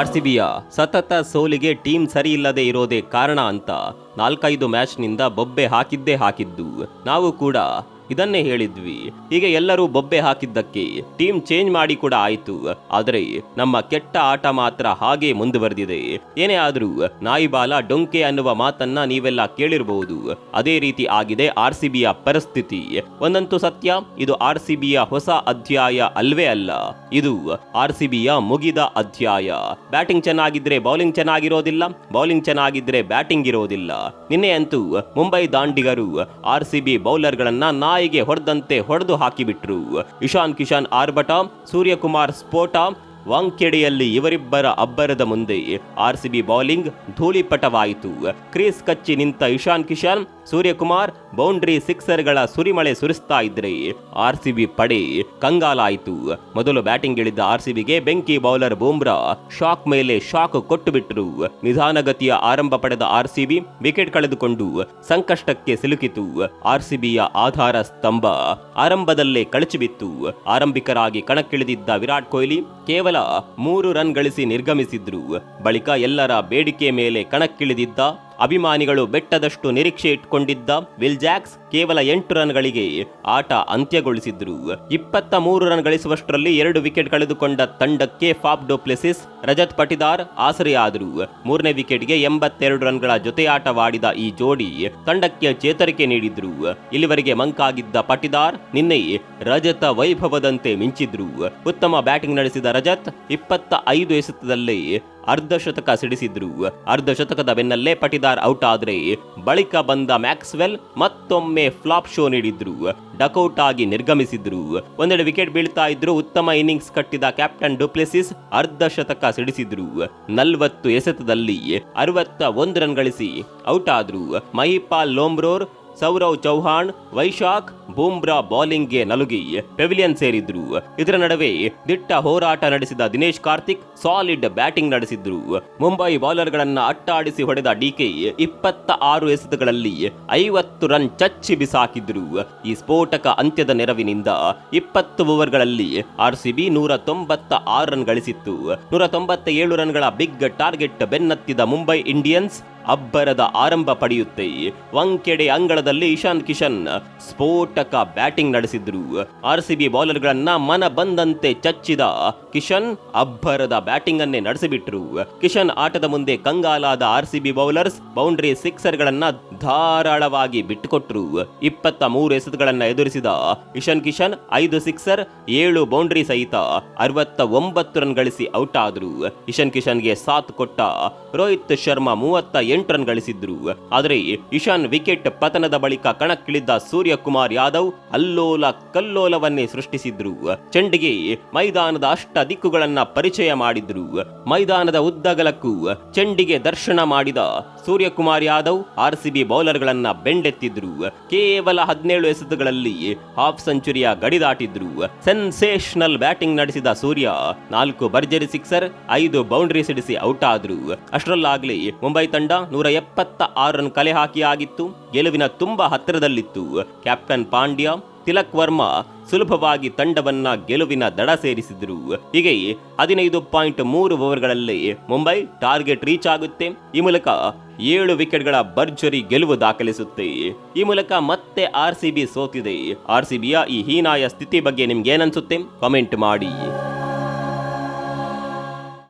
ಆರ್ಸಿಬಿಯ ಸತತ ಸೋಲಿಗೆ ಟೀಮ್ ಸರಿ ಇರೋದೇ ಕಾರಣ ಅಂತ ನಾಲ್ಕೈದು ಮ್ಯಾಚ್ನಿಂದ ಬೊಬ್ಬೆ ಹಾಕಿದ್ದೇ ಹಾಕಿದ್ದು. ನಾವು ಕೂಡ ಇದನ್ನೇ ಹೇಳಿದ್ವಿ. ಹೀಗೆ ಎಲ್ಲರೂ ಬೊಬ್ಬೆ ಹಾಕಿದ್ದಕ್ಕೆ ಟೀಮ್ ಚೇಂಜ್ ಮಾಡಿ ಕೂಡ ಆಯ್ತು. ಆದರೆ ನಮ್ಮ ಕೆಟ್ಟ ಆಟ ಮಾತ್ರ ಹಾಗೆ ಮುಂದುವರೆದಿದೆ. ಏನೇ ಆದ್ರೂ ನಾಯಿಬಾಲ ಡೊಂಕೆ ಅನ್ನುವ ಮಾತನ್ನ ನೀವೆಲ್ಲ ಕೇಳಿರಬಹುದು ಅದೇ ರೀತಿ ಆಗಿದೆ ಆರ್ ಬಿಯ ಪರಿಸ್ಥಿತಿ. ಒಂದಂತೂ ಸತ್ಯ, ಇದು ಆರ್ ಸಿ ಬಿಯ ಹೊಸ ಅಧ್ಯಾಯ ಅಲ್ವೇ ಅಲ್ಲ. ಇದು ಆರ್ ಸಿ ಬಿಯ ಮುಗಿದ ಅಧ್ಯಾಯ. ಬ್ಯಾಟಿಂಗ್ ಚೆನ್ನಾಗಿದ್ರೆ ಬೌಲಿಂಗ್ ಚೆನ್ನಾಗಿರೋದಿಲ್ಲ, ಬೌಲಿಂಗ್ ಚೆನ್ನಾಗಿದ್ರೆ ಬ್ಯಾಟಿಂಗ್ ಇರೋದಿಲ್ಲ. ನಿನ್ನೆ ಅಂತೂ ಮುಂಬೈ ದಾಂಡಿಗರು ಆರ್ ಸಿ ಬಿ ಬೌಲರ್ಗಳನ್ನ ನಾಯಿಗೆ ಹೊಡೆದಂತೆ ಹೊಡೆದು ಹಾಕಿಬಿಟ್ರು. ಇಶಾನ್ ಕಿಶಾನ್ ಆರ್ಭಟ ಸೂರ್ಯಕುಮಾರ್ ಸ್ಫೋಟ ವಾಂಕೆಡೆಯಲ್ಲಿ ಇವರಿಬ್ಬರ ಅಬ್ಬರದ ಮುಂದೆ ಆರ್ ಸಿಬಿ ಬೌಲಿಂಗ್ ಧೂಳಿಪಟವಾಯಿತು. ಕ್ರೀಸ್ ಕಚ್ಚಿ ನಿಂತ ಇಶಾನ್ ಕಿಶನ್, ಸೂರ್ಯಕುಮಾರ್ ಬೌಂಡ್ರಿ ಸಿಕ್ಸರ್ಗಳ ಸುರಿಮಳೆ ಸುರಿಸ್ತಾ ಇದ್ರೆ ಆರ್ ಸಿಬಿ ಪಡೆ ಕಂಗಾಲಾಯಿತು. ಮೊದಲು ಬ್ಯಾಟಿಂಗ್ ಇಳಿದ ಆರ್ ಸಿ ಬಿಗೆ ಬೆಂಕಿ ಬೌಲರ್ ಬೂಮ್ರಾ ಶಾಕ್ ಮೇಲೆ ಶಾಕ್ ಕೊಟ್ಟು ಬಿಟ್ಟರು ನಿಧಾನಗತಿಯ ಆರಂಭ ಪಡೆದ ಆರ್ ಸಿಬಿ ವಿಕೆಟ್ ಕಳೆದುಕೊಂಡು ಸಂಕಷ್ಟಕ್ಕೆ ಸಿಲುಕಿತು. ಆರ್ ಸಿಬಿಯ ಆಧಾರ ಸ್ತಂಭ ಆರಂಭದಲ್ಲೇ ಕಳಚಿಬಿತ್ತು. ಆರಂಭಿಕರಾಗಿ ಕಣಕ್ಕಿಳಿದಿದ್ದ ವಿರಾಟ್ ಕೊಹ್ಲಿ ಕೇವಲ ಮೂರು ರನ್ ಗಳಿಸಿ ನಿರ್ಗಮಿಸಿದ್ರು. ಬಳಿಕ ಎಲ್ಲರ ಬೇಡಿಕೆ ಮೇಲೆ ಕಣಕ್ಕಿಳಿದಿದ್ದ ಅಭಿಮಾನಿಗಳು ಬೆಟ್ಟದಷ್ಟು ನಿರೀಕ್ಷೆ ಇಟ್ಕೊಂಡಿದ್ದ ವಿಲ್ ಜಾಕ್ಸ್ ಕೇವಲ ಎಂಟು ರನ್ಗಳಿಗೆ ಆಟ ಅಂತ್ಯಗೊಳಿಸಿದ್ರು. ಇಪ್ಪತ್ತ ಮೂರು ರನ್ ಗಳಿಸುವಷ್ಟರಲ್ಲಿ ಎರಡು ವಿಕೆಟ್ ಕಳೆದುಕೊಂಡ ತಂಡಕ್ಕೆ ಫಾಪ್ ಡೋಪ್ಲೆಸಿಸ್, ರಜತ್ ಪಟಿದಾರ್ ಆಸರೆಯಾದರು. ಮೂರನೇ ವಿಕೆಟ್ಗೆ ಎಂಬತ್ತೆರಡು ರನ್ಗಳ ಜೊತೆಯಾಟವಾಡಿದ ಈ ಜೋಡಿ ತಂಡಕ್ಕೆ ಚೇತರಿಕೆ ನೀಡಿದ್ರು. ಇಲ್ಲಿವರೆಗೆ ಮಂಕಾಗಿದ್ದ ಪಟಿದಾರ್ ನಿನ್ನೆ ರಜತ ವೈಭವದಂತೆ ಮಿಂಚಿದ್ರು. ಉತ್ತಮ ಬ್ಯಾಟಿಂಗ್ ನಡೆಸಿದ ರಜತ್ ಇಪ್ಪತ್ತ ಐದು ಎಸೆತದಲ್ಲೇ ಅರ್ಧ ಶತಕ ಸಿಡಿಸಿದ್ರು. ಅರ್ಧ ಶತಕದ ಬೆನ್ನಲ್ಲೇ ಪಟಿದಾರ್ ಔಟ್ ಆದ್ರೆ, ಬಳಿಕ ಬಂದ ಮ್ಯಾಕ್ಸ್ವೆಲ್ ಮತ್ತೊಮ್ಮೆ ಫ್ಲಾಪ್ ಶೋ ನೀಡಿದ್ರು. ಡಕೌಟ್ ಆಗಿ ನಿರ್ಗಮಿಸಿದ್ರು. ಒಂದೆಡೆ ವಿಕೆಟ್ ಬೀಳ್ತಾ ಇದ್ರು, ಉತ್ತಮ ಇನ್ನಿಂಗ್ಸ್ ಕಟ್ಟಿದ ಕ್ಯಾಪ್ಟನ್ ಡುಪ್ಲೆಸಿಸ್ ಅರ್ಧ ಶತಕ ಸಿಡಿಸಿದ್ರು. ನಲ್ವತ್ತು ಎಸೆತದಲ್ಲಿ ಅರವತ್ತ ಒಂದು ರನ್ ಗಳಿಸಿ ಔಟ್ ಆದ್ರು. ಮಹಿಪಾಲ್ ಲೋಮ್ರೋರ್ ಸೌರವ್ ಚೌಹಾಣ್, ವೈಶಾಖ್ ಬೂಮ್ರಾ ಬೌಲಿಂಗ್ಗೆ ನಲುಗಿ ಪೆವಿಲಿಯನ್ ಸೇರಿದ್ರು. ಇದರ ನಡುವೆ ದಿಟ್ಟ ಹೋರಾಟ ನಡೆಸಿದ ದಿನೇಶ್ ಕಾರ್ತಿಕ್ ಸಾಲಿಡ್ ಬ್ಯಾಟಿಂಗ್ ನಡೆಸಿದ್ರು. ಮುಂಬೈ ಬೌಲರ್ಗಳನ್ನ ಅಟ್ಟಾಡಿಸಿ ಹೊಡೆದ ಡಿಕೆ ಇಪ್ಪತ್ತ ಆರು ಎಸೆತಗಳಲ್ಲಿ ಐವತ್ತು ರನ್ ಚಚ್ಚಿ ಬಿಸಾಕಿದ್ರು. ಈ ಸ್ಫೋಟಕ ಅಂತ್ಯದ ನೆರವಿನಿಂದ ಇಪ್ಪತ್ತು ಓವರ್ಗಳಲ್ಲಿ ಆರ್ಸಿಬಿ ನೂರ ತೊಂಬತ್ತ ಆರು ರನ್ ಗಳಿಸಿತ್ತು. ನೂರ ತೊಂಬತ್ತ ಏಳು ರನ್ಗಳ ಬಿಗ್ ಟಾರ್ಗೆಟ್ ಬೆನ್ನತ್ತಿದ ಮುಂಬೈ ಇಂಡಿಯನ್ಸ್ ಅಬ್ಬರದ ಆರಂಭ ಪಡೆಯುತ್ತೆ. ವಂಕೆಡೆ ಅಂಗಳದಲ್ಲಿ ಇಶಾನ್ ಕಿಶನ್ ಸ್ಫೋಟಕ ಬ್ಯಾಟಿಂಗ್ ನಡೆಸಿದ್ರು. ಆರ್ ಸಿ ಬಿ ಬೌಲರ್ಗಳನ್ನ ಮನ ಬಂದಂತೆ ಚಚ್ಚಿದ ಕಿಶನ್ ಅಬ್ಬರದ ಬ್ಯಾಟಿಂಗ್ ಅನ್ನೇ ನಡೆಸಿಬಿಟ್ರು. ಕಿಶನ್ ಆಟದ ಮುಂದೆ ಕಂಗಾಲಾದ ಆರ್ ಸಿ ಬೌಲರ್ಸ್ ಬೌಂಡ್ರಿ ಸಿಕ್ಸರ್ಗಳನ್ನ ಧಾರಾಳವಾಗಿ ಬಿಟ್ಟುಕೊಟ್ರು. ಇಪ್ಪತ್ತ ಮೂರು ಎಸೆತಗಳನ್ನ ಎದುರಿಸಿದ ಇಶಾನ್ ಕಿಶನ್ ಐದು ಸಿಕ್ಸರ್, ಏಳು ಬೌಂಡ್ರಿ ಸಹಿತ ಅರವತ್ತ ಒಂಬತ್ತು ರನ್ ಗಳಿಸಿ ಔಟ್ ಆದ್ರು ಇಶಾನ್ ಕಿಶನ್ಗೆ ಸಾಥ್ ಕೊಟ್ಟ ರೋಹಿತ್ ಶರ್ಮಾ ಮೂವತ್ತ ಎಂಟು ರನ್ ಗಳಿಸಿದ್ರು. ಆದರೆ ಇಶಾನ್ ವಿಕೆಟ್ ಪತನದ ಬಳಿಕ ಕಣಕ್ಕಿಳಿದ ಸೂರ್ಯಕುಮಾರ್ ಯಾದವ್ ಅಲ್ಲೋಲ ಕಲ್ಲೋಲವನ್ನೇ ಸೃಷ್ಟಿಸಿದ್ರು. ಚೆಂಡಿಗೆ ಮೈದಾನದ ಅಷ್ಟ ದಿಕ್ಕುಗಳನ್ನ ಪರಿಚಯ ಮಾಡಿದ್ರು. ಮೈದಾನದ ಉದ್ದಗಲಕ್ಕೂ ಚೆಂಡಿಗೆ ದರ್ಶನ ಮಾಡಿದ Suryakumar Yadav R C B ಬೌಲರ್ಗಳನ್ನ ಬೆಂಡೆತ್ತಿದ್ರು. ಕೇವಲ ಹದಿನೇಳು ಎಸೆತಗಳಲ್ಲಿ ಹಾಫ್ ಸೆಂಚುರಿಯ ಗಡಿದಾಟಿದ್ರು ಸೆನ್ಸೇಷನಲ್ ಬ್ಯಾಟಿಂಗ್ ನಡೆಸಿದ ಸೂರ್ಯ ನಾಲ್ಕು ಭರ್ಜರಿ ಸಿಕ್ಸರ್, ಐದು ಬೌಂಡರಿ ಸಿಡಿಸಿ ಔಟ್ ಆದ್ರು ಅಷ್ಟರಲ್ಲಾಗ್ಲಿ ಮುಂಬೈ ತಂಡ ನೂರ ಎಪ್ಪತ್ತ ಆರು ರನ್ ಕಲೆ ಹಾಕಿ ಆಗಿತ್ತು ಗೆಲುವಿನ ತುಂಬಾ ಹತ್ತಿರದಲ್ಲಿತ್ತು. ಕ್ಯಾಪ್ಟನ್ ಪಾಂಡ್ಯ, ತಿಲಕ್ ವರ್ಮಾ ಸುಲಭವಾಗಿ ತಂಡವನ್ನ ಗೆಲುವಿನ ದಡ ಸೇರಿಸಿದ್ರು. ಹೀಗೆ ಹದಿನೈದು ಪಾಯಿಂಟ್ ಮೂರು ಓವರ್ಗಳಲ್ಲಿ ಮುಂಬೈ ಟಾರ್ಗೆಟ್ ರೀಚ್ ಆಗುತ್ತೆ. ಈ ಮೂಲಕ ಏಳು ವಿಕೆಟ್ಗಳ ಭರ್ಜರಿ ಗೆಲುವು ದಾಖಲಿಸುತ್ತೆ. ಈ ಮೂಲಕ ಮತ್ತೆ ಆರ್ ಸಿ ಬಿ ಸೋತಿದೆ. ಆರ್ ಸಿ ಈ ಹೀನಾಯ ಸ್ಥಿತಿ ಬಗ್ಗೆ ನಿಮ್ಗೆ ಏನನ್ಸುತ್ತೆ ಕಾಮೆಂಟ್ ಮಾಡಿ.